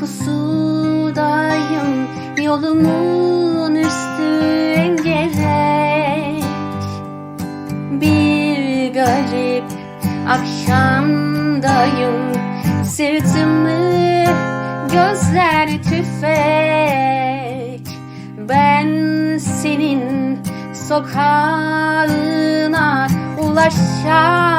pusudayım Yolumun üstü gerek. Bir garip akşamdayım. Sırtımı gözler tüfek. Ben senin sokağına ulaşamam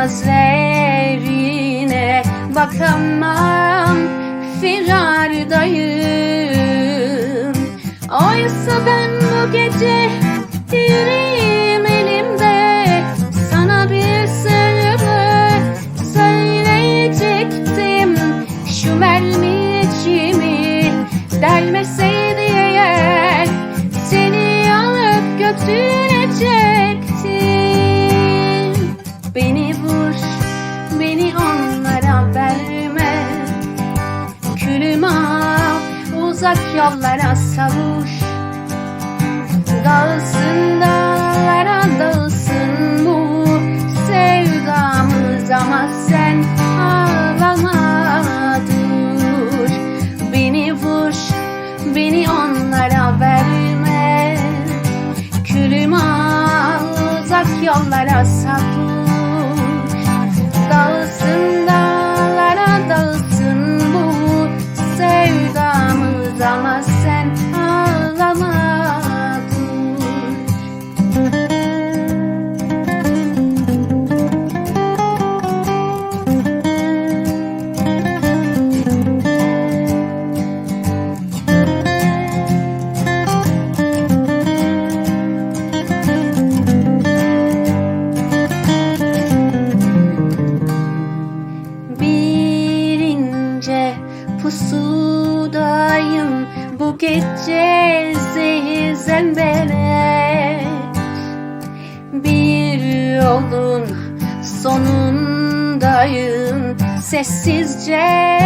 gözlerine bakamam firardayım. Oysa ben bu gece yüreğim elimde Sana bir sırrı söyleyecektim. Şu mermi içimi delmeseydi eğer Seni alıp götürecektim Beni vur, beni onlara verme. Külüm al, uzak yollara savuş. Dağılsın bu gece zehir zemberek Bir yolun sonundayım. Sessizce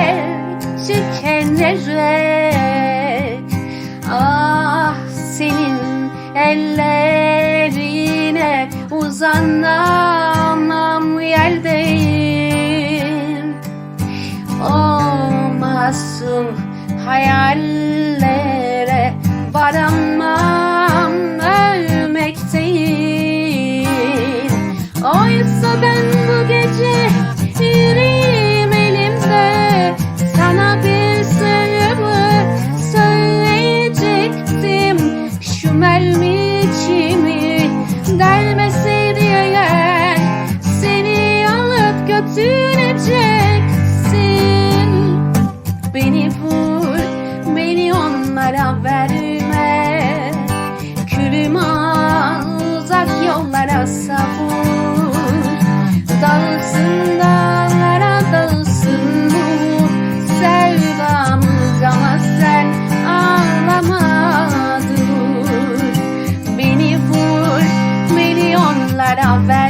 tükenerek Ah senin ellerine uzanamam yerdeyim. O masum hayallere varamam ölmekteyim. Oysa ben bu gece yüreğim elimde Sana bir sırrımı söyleyecektim. Şu mermi içimi delmeseydi eğer Seni alıp götüreceksin onlara verme